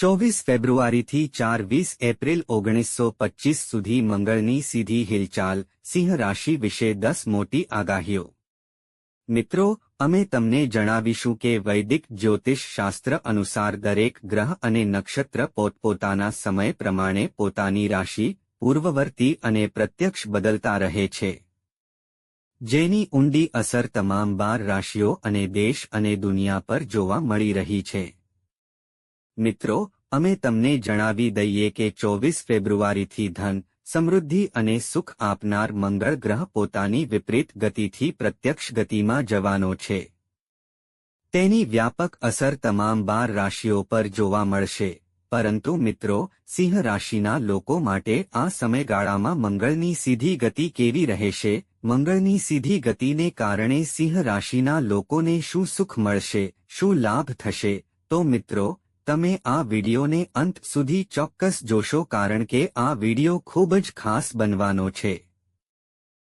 ચોવીસ ફેબ્રુઆરીથી ચાર વીસ એપ્રિલ ઓગણીસો પચીસ સુધી મંગળની સીધી હિલચાલ સિંહ રાશિ વિશે દસ મોટી આગાહીઓ. મિત્રો, અમે તમને જણાવીશું કે વૈદિક જ્યોતિષ શાસ્ત્ર અનુસાર દરેક ગ્રહ અને નક્ષત્ર પોતપોતાના સમય પ્રમાણે પોતાની રાશિ પૂર્વવર્તી અને પ્રત્યક્ષ બદલતા રહે છે. જેની ઊંડી અસર તમામ બાર રાશિઓ અને દેશ અને દુનિયા પર જોવા મળી રહી છે. મિત્રો, અમે તમને જણાવી દઈએ કે ચોવીસ ફેબ્રુઆરીથી ધન, સમૃદ્ધિ અને સુખ આપનાર મંગળ ગ્રહ પોતાની વિપરીત ગતિથી પ્રત્યક્ષ ગતિમાં જવાનો છે. તેની વ્યાપક અસર તમામ બાર રાશિઓ પર જોવા મળશે. પરંતુ મિત્રો, સિંહ રાશિના લોકો માટે આ સમયગાળામાં મંગળની સીધી ગતિ કેવી રહેશે? મંગળની સીધી ગતિને કારણે સિંહ રાશિના લોકોને શું સુખ મળશે? શું લાભ થશે? તો મિત્રો તમે આ વિડીયોને અંત સુધી ચોક્કસ જોશો કારણ કે આ વીડિયો ખૂબ જ ખાસ બનવાનો છે.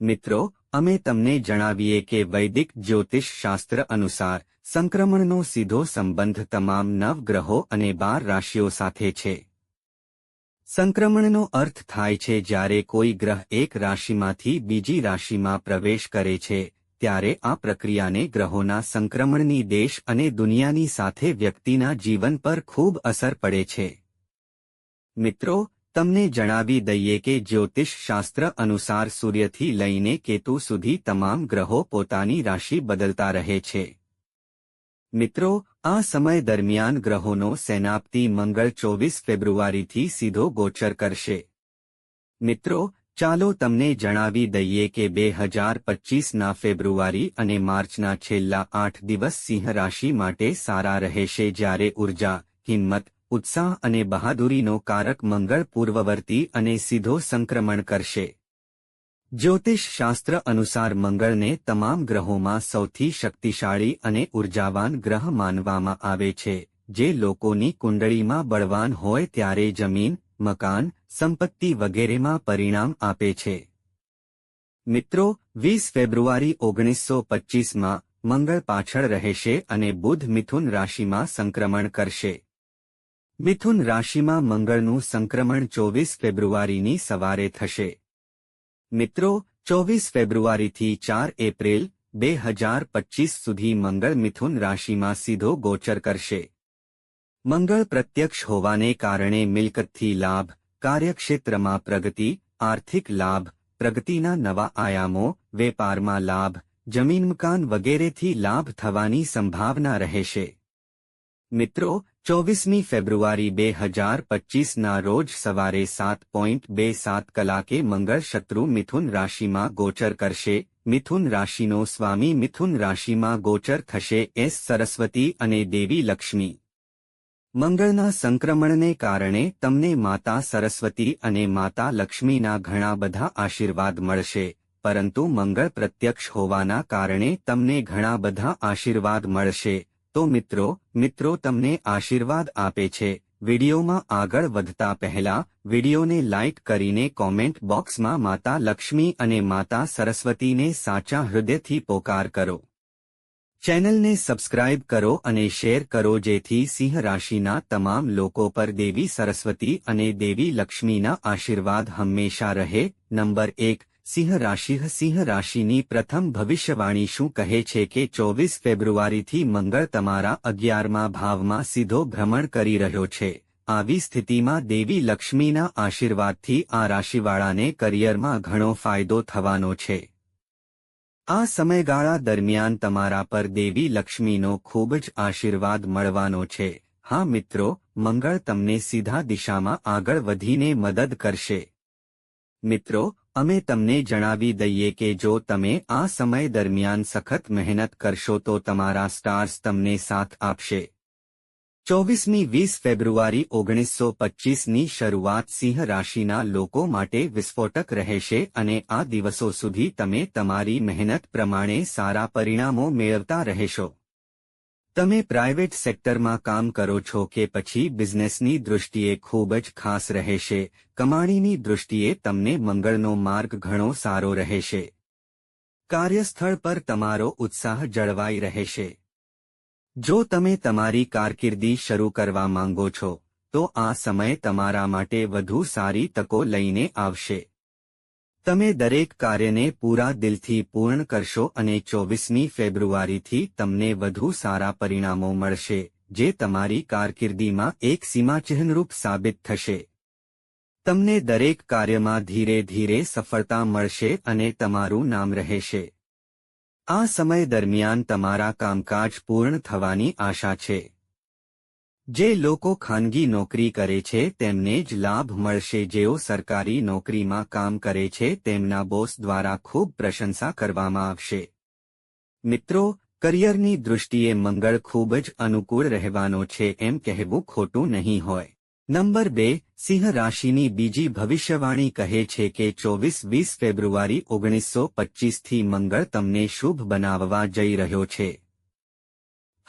મિત્રો, અમે તમને જણાવીએ કે વૈદિક જ્યોતિષ શાસ્ત્ર અનુસાર સંક્રમણનો સીધો સંબંધ તમામ નવગ્રહો અને બાર રાશિઓ સાથે છે. સંક્રમણનો અર્થ થાય છે જ્યારે કોઈ ગ્રહ એક રાશિમાંથી બીજી રાશિમાં પ્રવેશ કરે છે ત્યારે આ પ્રક્રિયાને ગ્રહોના સંક્રમણની દેશ અને દુનિયાની સાથે વ્યક્તિના જીવન પર ખૂબ અસર પડે છે. મિત્રો, તમને જણાવી દઈએ કે જ્યોતિષ શાસ્ત્ર અનુસાર સૂર્યથી લઈને કેતુ સુધી તમામ ગ્રહો પોતાની રાશિ બદલતા રહે છે. મિત્રો, આ સમય દરમિયાન ગ્રહોનો સેનાપતિ મંગળ ચોવીસ ફેબ્રુઆરીથી સીધો ગોચર કરશે. મિત્રો ચાલો તમને જણાવી દઈએ કે બે હજાર પચીસના ફેબ્રુઆરી અને માર્ચના છેલ્લા આઠ દિવસ સિંહ રાશિ માટે સારા રહેશે જ્યારે ઊર્જા હિંમત ઉત્સાહ અને બહાદુરીનો કારક મંગળ પૂર્વવર્તી અને સીધો સંક્રમણ કરશે. જ્યોતિષ શાસ્ત્ર અનુસાર મંગળને તમામ ગ્રહોમાં સૌથી શક્તિશાળી અને ઉર્જાવાન ગ્રહ માનવામાં આવે છે, જે લોકોની કુંડળીમાં બળવાન હોય ત્યારે જમીન મકાન, સંપત્તિ વગેરેમાં પરિણામ આપે છે. મિત્રો, વીસ ફેબ્રુઆરી ઓગણીસો પચ્ચીસમાં મંગળ પાછળ રહેશે અને બુધ મિથુન રાશિમાં સંક્રમણ કરશે. મિથુન રાશિમાં મંગળનું સંક્રમણ ચોવીસ ફેબ્રુઆરીની સવારે થશે. મિત્રો, ચોવીસ ફેબ્રુઆરીથી ચાર એપ્રિલ, બે હજાર પચીસ સુધી મંગળ મિથુન રાશિમાં સીધો ગોચર કરશે. મંગળ પ્રત્યક્ષ હોવાને કારણે મિલકતથી લાભ, કાર્યક્ષેત્રમાં પ્રગતિ, આર્થિક લાભ, પ્રગતિના નવા આયામો, વેપારમાં લાભ જમીન મકાન વગેરેથી લાભ થવાની સંભાવના રહેશે. મિત્રો, ચોવીસમી ફેબ્રુઆરી બે હજાર પચીસના રોજ સવારે સાત પોઈન્ટ બે સાત કલાકે મંગળ શત્રુ મિથુન રાશિમાં ગોચર કરશે. મિથુન રાશિનો સ્વામી મિથુન રાશિમાં ગોચર થશે એસ સરસ્વતી અને દેવી લક્ષ્મી. મંગળના સંક્રમણને કારણે તમને માતા સરસ્વતી અને માતા લક્ષ્મીના ઘણા બધા આશીર્વાદ મળશે, પરંતુ મંગળ પ્રત્યક્ષ હોવાના કારણે તમને ઘણા બધા આશીર્વાદ મળશે. તો મિત્રો મિત્રો તમને આશીર્વાદ આપે છે. વિડીયોમાં આગળ વધતા પહેલા, વિડીયોને લાઇક કરીને કોમેન્ટ બોક્સમાં માતા લક્ષ્મી અને માતા સરસ્વતીને સાચા હૃદયથી પોકાર કરો. ચેનલને સબસ્ક્રાઇબ કરો અને શેર કરો જેથી સિંહ રાશિના તમામ લોકો પર દેવી સરસ્વતી અને દેવી લક્ષ્મીના આશીર્વાદ હંમેશા રહે. નંબર એક, સિંહ રાશિ. સિંહ રાશિની પ્રથમ ભવિષ્યવાણી શું કહે છે કે ચોવીસ ફેબ્રુઆરીથી મંગળ તમારા અગિયારમાં ભાવમાં સીધો ભ્રમણ કરી રહ્યો છે. આવી સ્થિતિમાં દેવી લક્ષ્મીના આશીર્વાદથી આ રાશિવાળાને કરિયરમાં ઘણો ફાયદો થવાનો છે. આ સમયગાળા દરમિયાન તમારા પર દેવી લક્ષ્મીનો ખૂબ જ આશીર્વાદ મળવાનો છે. હા મિત્રો, મંગળ તમને સીધા દિશામાં આગળ વધીને મદદ કરશે. મિત્રો, અમે તમને જણાવી દઈએ કે જો તમે આ સમય દરમિયાન સખત મહેનત કરશો તો તમારા સ્ટાર્સ તમને સાથ આપશે. ચોવીસમી વીસ ફેબ્રુઆરી ઓગણીસો પચ્ચીસની શરૂઆત સિંહ રાશિના લોકો માટે વિસ્ફોટક રહેશે અને આ દિવસો સુધી તમે તમારી મહેનત પ્રમાણે સારા પરિણામો મેળવતા રહેશો. તમે પ્રાઇવેટ સેક્ટરમાં કામ કરો છો કે પછી બિઝનેસની દૃષ્ટિએ ખૂબ જ ખાસ રહેશે, કમાણીની દૃષ્ટિએ તમને મંગળનો માર્ગ ઘણો સારો રહેશે. કાર્યસ્થળ પર તમારો ઉત્સાહ જળવાઈ રહેશે. જો તમે તમારી કારકિર્દી શરૂ કરવા માંગો છો, તો આ સમય તમારા માટે વધુ સારી તકો લઈને આવશે. તમે દરેક કાર્યને પૂરા દિલથી પૂર્ણ કરશો અને ચોવીસમી ફેબ્રુઆરીથી તમને વધુ સારા પરિણામો મળશે, જે તમારી કારકિર્દીમાં એક સીમાચિહ્નરૂપ સાબિત થશે. તમને દરેક કાર્યમાં ધીરે ધીરે સફળતા મળશે અને તમારું નામ રહેશે. આ સમય દરમિયાન તમારા કામકાજ પૂર્ણ થવાની આશા છે. જે લોકો ખાનગી નોકરી કરે છે, તેમને જ લાભ મળશે. જેઓ સરકારી નોકરીમાં કામ કરે છે, તેમના બોસ દ્વારા ખૂબ પ્રશંસા કરવામાં આવશે. મિત્રો, કરિયરની દૃષ્ટિએ મંગળ ખૂબ જ અનુકૂળ રહેવાનો છે, એમ કહેવું ખોટું નહીં હોય. નંબર બે, સિંહ રાશિની બીજી ભવિષ્યવાણી કહે છે કે ચોવીસ વીસ ફેબ્રુઆરી ઓગણીસો પચ્ચીસથી મંગળ તમને શુભ બનાવવા જઈ રહ્યો છે.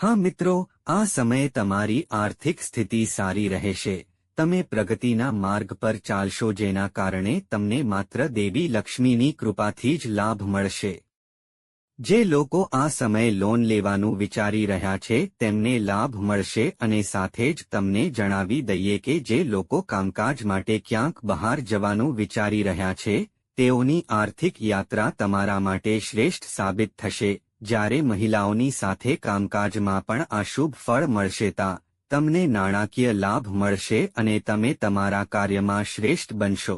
હા મિત્રો, આ સમયે તમારી આર્થિક સ્થિતિ સારી રહેશે. તમે પ્રગતિના માર્ગ પર ચાલશો જેના કારણે તમને માત્ર દેવી લક્ષ્મીની કૃપાથી જ લાભ મળશે. જે લોકો આ સમયે લોન લેવાનું વિચારી રહ્યા છે, તેમને લાભ મળશે અને સાથે જ તમને જણાવી દઈએ કે જે લોકો કામકાજ માટે ક્યાંક બહાર જવાનું વિચારી રહ્યા છે, તેઓની આર્થિક યાત્રા તમારા માટે શ્રેષ્ઠ સાબિત થશે. જ્યારે મહિલાઓની સાથે કામકાજમાં પણ આ ફળ મળશે તા, તમને નાણાકીય લાભ મળશે અને તમે તમારા કાર્યમાં શ્રેષ્ઠ બનશો.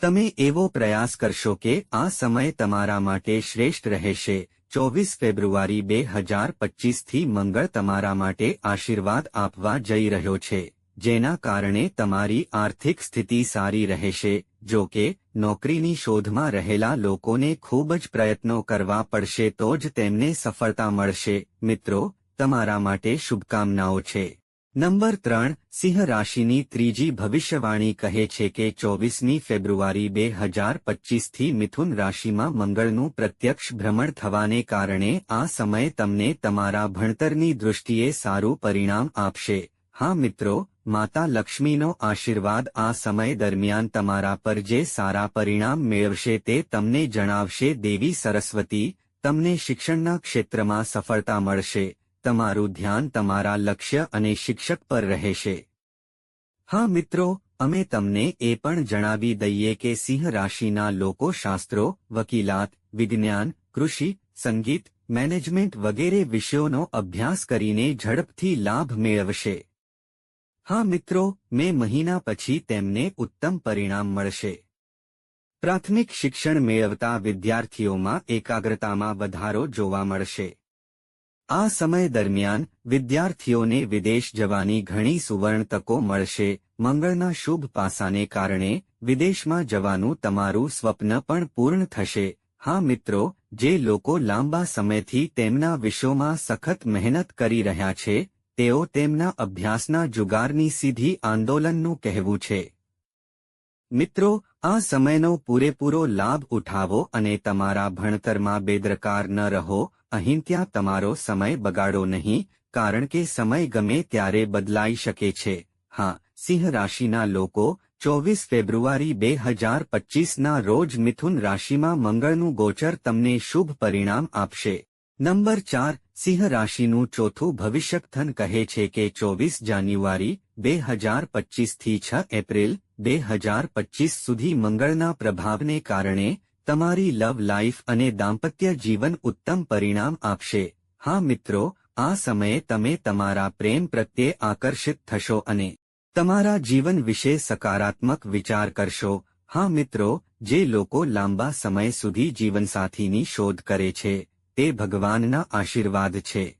તમે એવો પ્રયાસ કરશો કે આ સમય તમારા માટે શ્રેષ્ઠ રહેશે. ચોવીસ ફેબ્રુઆરી બે હજાર પચીસથી મંગળ તમારા માટે આશીર્વાદ આપવા જઈ રહ્યો છે, જેના કારણે તમારી આર્થિક સ્થિતિ સારી રહેશે, જો કે નોકરીની શોધમાં રહેલા લોકોને ખૂબ જ પ્રયત્નો કરવા પડશે તો જ તેમને સફળતા મળશે. મિત્રો, તમારા માટે શુભકામનાઓ છે. નંબર ત્રણ, સિંહ રાશિની ત્રીજી ભવિષ્યવાણી કહે છે કે ચોવીસમી ફેબ્રુઆરી બે હજાર પચીસથી મિથુન રાશિમાં મંગળનું પ્રત્યક્ષ ભ્રમણ થવાને કારણે આ સમય તમને તમારા ભણતરની દૃષ્ટિએ સારું પરિણામ આપશે. હા મિત્રો, માતા લક્ષ્મીનો આશીર્વાદ આ સમય દરમિયાન તમારા પર જે સારા પરિણામ મેળવશે તે તમને જણાવશે દેવી સરસ્વતી, તમને શિક્ષણના ક્ષેત્રમાં સફળતા મળશે. તમારું ધ્યાન તમારા લક્ષ્ય અને શિક્ષક પર રહેશે. હા મિત્રો, અમે તમને એ પણ જણાવી દઈએ કે સિંહ રાશિના લોકો શાસ્ત્રો, વકીલાત, વિજ્ઞાન, કૃષિ, સંગીત, મેનેજમેન્ટ વગેરે વિષયોનો અભ્યાસ કરીને ઝડપથી લાભ મેળવશે. હા મિત્રો, મે મહિના પછી તેમને ઉત્તમ પરિણામ મળશે. પ્રાથમિક શિક્ષણ મેળવતા વિદ્યાર્થીઓમાં એકાગ્રતામાં વધારો જોવા મળશે. આ સમય દરમિયાન વિદ્યાર્થીઓને વિદેશ જવાની ઘણી સુવર્ણ તકો મળશે. મંગળના શુભ પાસાને કારણે વિદેશમાં જવાનું તમારું સ્વપ્ન પણ પૂર્ણ થશે. હા મિત્રો, જે લોકો લાંબા સમયથી તેમના વિશ્વમાં સખત મહેનત કરી રહ્યા છે, તેઓ તેમના અભ્યાસના જુગારની સીધી આંદોલનનું કહેવું છે. મિત્રો, આ સમયનો પૂરેપૂરો લાભ ઉઠાવો અને તમારા ભણતરમાં બેદરકાર ન રહો અહીં ત્યાં તમારો સમય બગાડો નહીં, કારણ કે સમય ગમે ત્યારે બદલાઈ શકે છે. હા, સિંહ રાશિના લોકો, ચોવીસ ફેબ્રુઆરી બે હજાર પચીસના રોજ મિથુન રાશિમાં મંગળનું ગોચર તમને શુભ પરિણામ આપશે. નંબર ચાર, સિંહ રાશિનું ચોથું ભવિષ્યકથન કહે છે કે ચોવીસ જાન્યુઆરી બે હજાર પચીસથી છ એપ્રિલ બે હજાર પચીસ સુધી મંગળના પ્રભાવને કારણે તમારી લવ લાઇફ અને દાંપત્ય જીવન ઉત્તમ પરિણામ આપશે. હા મિત્રો, આ સમયે તમે તમારા પ્રેમ પ્રત્યે આકર્ષિત થશો અને તમારા જીવન વિશે સકારાત્મક વિચાર કરશો. હા મિત્રો, જે લોકો લાંબા સમય સુધી જીવનસાથીની શોધ કરે છે, તે ભગવાનના આશીર્વાદ છે.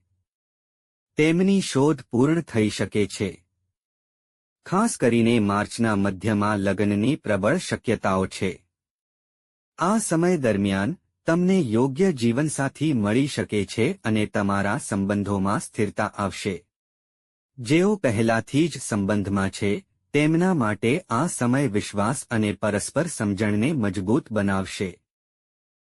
તેમની શોધ પૂર્ણ થઈ શકે છે. ખાસ કરીને માર્ચના મધ્યમાં લગ્નની પ્રબળ શક્યતાઓ છે. આ સમય દરમિયાન તમને યોગ્ય જીવનસાથી મળી શકે છે અને તમારા સંબંધોમાં સ્થિરતા આવશે. જેઓ પહેલાથી જ સંબંધમાં છે, તેમના માટે આ સમય વિશ્વાસ અને પરસ્પર સમજણને મજબૂત બનાવશે.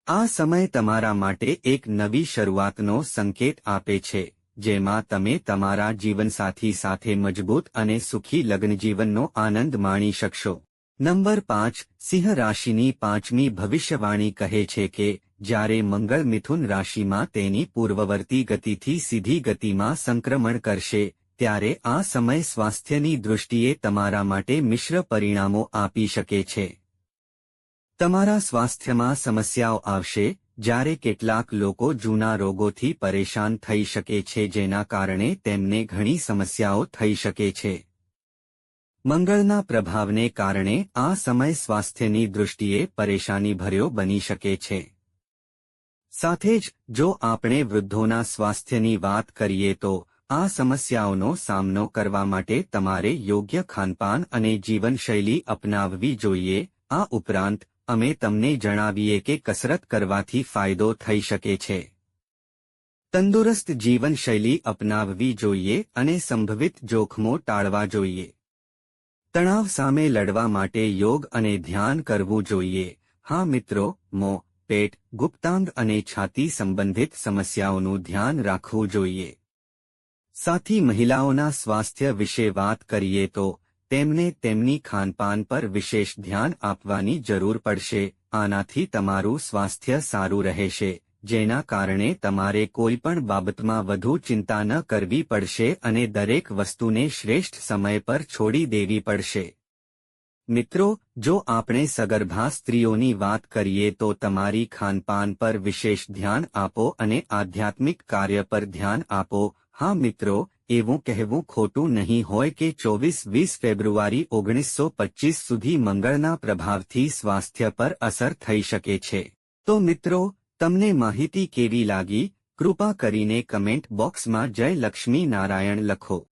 આ સમય તમારા માટે એક નવી શરૂઆતનો સંકેત આપે છે, જેમાં તમે તમારા જીવનસાથી સાથે મજબૂત અને સુખી લગ્નજીવનનો આનંદ માણી શકશો. નંબર પાંચ, સિંહ રાશિની પાંચમી ભવિષ્યવાણી કહે છે કે, જ્યારે મંગળ મિથુન રાશિમાં તેની પૂર્વવર્તી ગતિથી સીધી ગતિમાં સંક્રમણ કરશે, ત્યારે આ સમય સ્વાસ્થ્યની દૃષ્ટિએ તમારા માટે મિશ્ર પરિણામો આપી શકે છે. તમારા સ્વાસ્થ્યમાં સમસ્યાઓ આવશે, જ્યારે કેટલાક લોકો જૂના રોગોથી પરેશાન થઈ શકે છે જેના કારણે તેમને ઘણી સમસ્યાઓ થઈ શકે છે. મંગળના પ્રભાવને કારણે આ સમય સ્વાસ્થ્યની દૃષ્ટિએ પરેશાનીભર્યો બની શકે છે. સાથે જ, જો આપણે વૃદ્ધોના સ્વાસ્થ્યની વાત કરીએ તો, આ સમસ્યાઓનો સામનો કરવા માટે તમારે યોગ્ય ખાનપાન અને જીવનશૈલી અપનાવવી જોઈએ. આ ઉપરાંત, અમે તમને જણાવીએ કે કસરત કરવાથી ફાયદો થઈ શકે છે. તંદુરસ્ત જીવનશૈલી અપનાવવી જોઈએ અને સંભવિત જોખમો ટાળવા જોઈએ. તણાવ સામે લડવા માટે યોગ અને ધ્યાન કરવું જોઈએ. હા મિત્રો, મો, પેટ, ગુપ્તાંગ અને છાતી સંબંધિત સમસ્યાઓનું ધ્યાન રાખવું જોઈએ. સાથી મહિલાઓના સ્વાસ્થ્ય વિશે વાત કરીએ તો, તેમને તેમની ખાનપાન પર વિશેષ ધ્યાન આપવાની જરૂર પડશે. આનાથી તમારું સ્વાસ્થ્ય સારું રહેશે. જેના કારણે તમારે કોઈ પણ બાબતમાં વધુ ચિંતા ન કરવી પડશે અને દરેક વસ્તુને શ્રેષ્ઠ સમય પર છોડી દેવી પડશે. મિત્રો, જો આપણે સગર્ભા સ્ત્રીઓની વાત કરીએ તો તમારી ખાનપાન પર વિશેષ ધ્યાન આપો અને આધ્યાત્મિક કાર્ય પર ધ્યાન આપો. હા મિત્રો, એવું કહેવું ખોટું નહીં હોય કે ચોવીસ વીસ ફેબ્રુઆરી ઓગણીસો પચીસ સુધી મંગળના પ્રભાવથી સ્વાસ્થ્ય પર અસર થઈ શકે છે. તો મિત્રો તમને માહિતી કેવી લાગી? કૃપા કરીને કમેન્ટ બોક્સમાં જય લક્ષ્મી નારાયણ લખો.